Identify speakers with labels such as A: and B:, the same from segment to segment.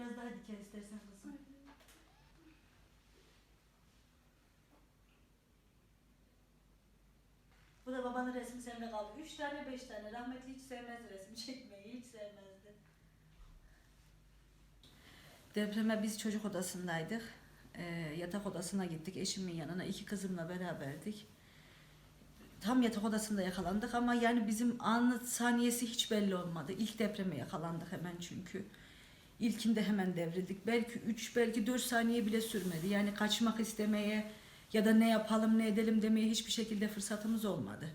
A: Hadi gel istersen kızım. Bu da babanın resmi sende kaldı. Üç tane beş tane. Rahmetli hiç sevmez resim çekmeyi. Hiç sevmezdi. Depreme biz çocuk odasındaydık. Ee, yatak odasına gittik. Eşimin yanına. iki kızımla beraberdik. Tam yatak odasında yakalandık ama yani bizim anı saniyesi hiç belli olmadı. İlk depreme yakalandık hemen çünkü. İlkinde hemen devrildik. Belki 3 belki 4 saniye bile sürmedi. Yani kaçmak istemeye ya da ne yapalım ne edelim demeye hiçbir şekilde fırsatımız olmadı.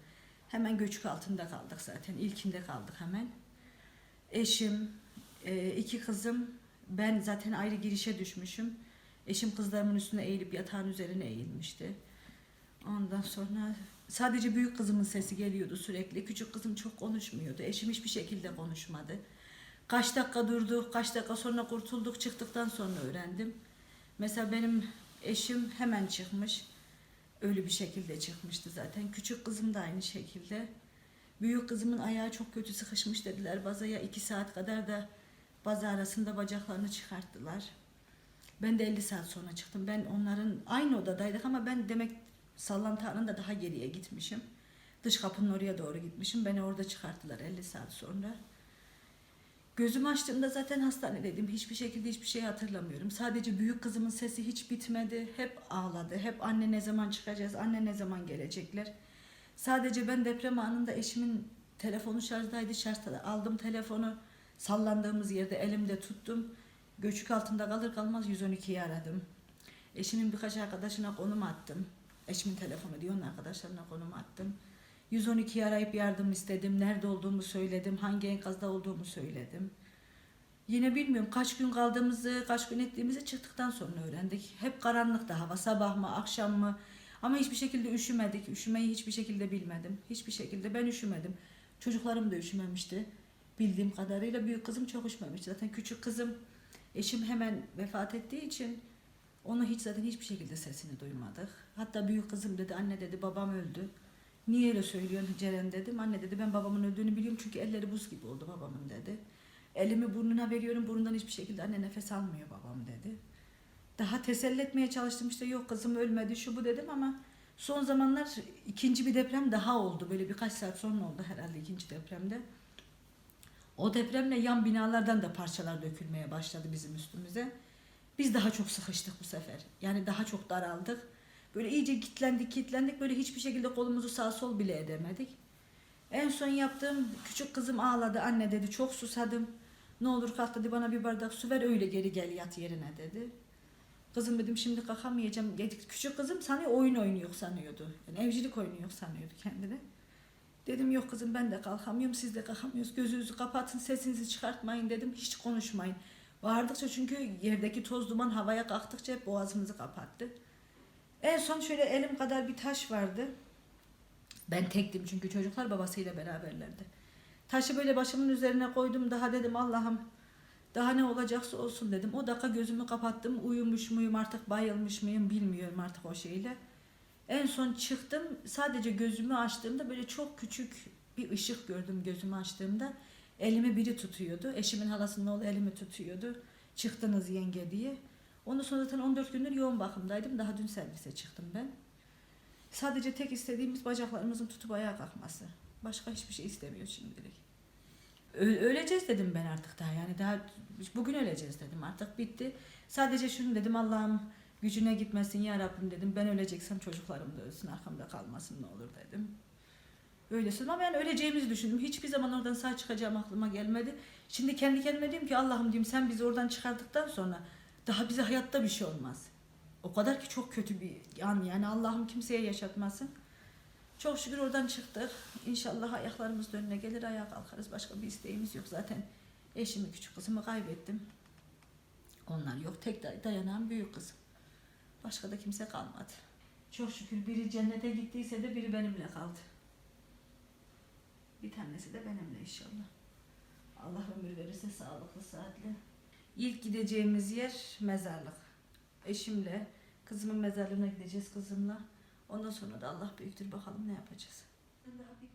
A: Hemen göçük altında kaldık zaten. İlkinde kaldık hemen. Eşim, e, iki kızım, ben zaten ayrı girişe düşmüşüm. Eşim kızlarımın üstüne eğilip yatağın üzerine eğilmişti. Ondan sonra sadece büyük kızımın sesi geliyordu sürekli. Küçük kızım çok konuşmuyordu. Eşim hiçbir şekilde konuşmadı. Kaç dakika durduk, kaç dakika sonra kurtulduk çıktıktan sonra öğrendim. Mesela benim eşim hemen çıkmış. Öyle bir şekilde çıkmıştı zaten. Küçük kızım da aynı şekilde. Büyük kızımın ayağı çok kötü sıkışmış dediler. Bazaya iki saat kadar da baza arasında bacaklarını çıkarttılar. Ben de 50 saat sonra çıktım. Ben onların aynı odadaydık ama ben demek sallantı anında daha geriye gitmişim. Dış kapının oraya doğru gitmişim. Beni orada çıkarttılar 50 saat sonra. Gözümü açtığımda zaten hastanedeydim. Hiçbir şekilde hiçbir şey hatırlamıyorum. Sadece büyük kızımın sesi hiç bitmedi. Hep ağladı. Hep anne ne zaman çıkacağız, anne ne zaman gelecekler. Sadece ben deprem anında eşimin telefonu şarjdaydı. Şarjda aldım telefonu. Sallandığımız yerde elimde tuttum. Göçük altında kalır kalmaz 112'yi aradım. Eşimin birkaç arkadaşına konum attım. Eşimin telefonu diyor, onun arkadaşlarına konum attım. 112'yi arayıp yardım istedim. Nerede olduğumu söyledim. Hangi enkazda olduğumu söyledim. Yine bilmiyorum kaç gün kaldığımızı, kaç gün ettiğimizi çıktıktan sonra öğrendik. Hep karanlıkta hava, sabah mı, akşam mı? Ama hiçbir şekilde üşümedik. Üşümeyi hiçbir şekilde bilmedim. Hiçbir şekilde ben üşümedim. Çocuklarım da üşümemişti. Bildiğim kadarıyla büyük kızım çok üşümemişti. Zaten küçük kızım eşim hemen vefat ettiği için onu hiç zaten hiçbir şekilde sesini duymadık. Hatta büyük kızım dedi anne dedi babam öldü. Niye öyle söylüyorsun Ceren dedim. Anne dedi ben babamın öldüğünü biliyorum çünkü elleri buz gibi oldu babamın dedi. Elimi burnuna veriyorum burnundan hiçbir şekilde anne nefes almıyor babam dedi. Daha teselli etmeye çalıştım işte yok kızım ölmedi şu bu dedim ama son zamanlar ikinci bir deprem daha oldu. Böyle birkaç saat sonra oldu herhalde ikinci depremde. O depremle yan binalardan da parçalar dökülmeye başladı bizim üstümüze. Biz daha çok sıkıştık bu sefer. Yani daha çok daraldık. Böyle iyice kitlendik kitlendik böyle hiçbir şekilde kolumuzu sağ sol bile edemedik. En son yaptığım küçük kızım ağladı. Anne dedi çok susadım. Ne olur kalk dedi bana bir bardak su ver öyle geri gel yat yerine dedi. Kızım dedim şimdi kalkamayacağım. Dedik, Küçük kızım sanıyor oyun oynuyor sanıyordu. Yani evcilik oynuyor sanıyordu kendini. Dedim yok kızım ben de kalkamıyorum siz de kalkamıyorsunuz. Gözünüzü kapatın sesinizi çıkartmayın dedim. Hiç konuşmayın. Bağırdıkça çünkü yerdeki toz duman havaya kalktıkça hep boğazımızı kapattı. En son şöyle elim kadar bir taş vardı. Ben tektim çünkü çocuklar babasıyla beraberlerdi. Taşı böyle başımın üzerine koydum. Daha dedim Allah'ım daha ne olacaksa olsun dedim. O dakika gözümü kapattım. Uyumuş muyum artık bayılmış mıyım bilmiyorum artık o şeyle. En son çıktım. Sadece gözümü açtığımda böyle çok küçük bir ışık gördüm gözümü açtığımda. Elimi biri tutuyordu. Eşimin halasının oğlu elimi tutuyordu. Çıktınız yenge diye. Ondan sonra zaten 14 gündür yoğun bakımdaydım. Daha dün servise çıktım ben. Sadece tek istediğimiz bacaklarımızın tutup ayağa kalkması. Başka hiçbir şey istemiyor şimdilik. Öleceğiz dedim ben artık daha yani daha bugün öleceğiz dedim artık bitti. Sadece şunu dedim Allah'ım gücüne gitmesin ya Rabbim dedim ben öleceksem çocuklarım da ölsün arkamda kalmasın ne olur dedim. Öyle söyledim ama yani öleceğimizi düşündüm. Hiçbir zaman oradan sağ çıkacağım aklıma gelmedi. Şimdi kendi kendime diyorum ki Allah'ım diyeyim sen bizi oradan çıkardıktan sonra daha bize hayatta bir şey olmaz. O kadar ki çok kötü bir an yani Allah'ım kimseye yaşatmasın. Çok şükür oradan çıktık. İnşallah ayaklarımız önüne gelir ayağa kalkarız. Başka bir isteğimiz yok zaten. Eşimi küçük kızımı kaybettim. Onlar yok. Tek day- dayanan büyük kızım. Başka da kimse kalmadı. Çok şükür biri cennete gittiyse de biri benimle kaldı. Bir tanesi de benimle inşallah. Allah ömür verirse sağlıklı, saatli. İlk gideceğimiz yer mezarlık. Eşimle, kızımın mezarlığına gideceğiz kızımla. Ondan sonra da Allah büyüktür bakalım ne yapacağız. Daha bir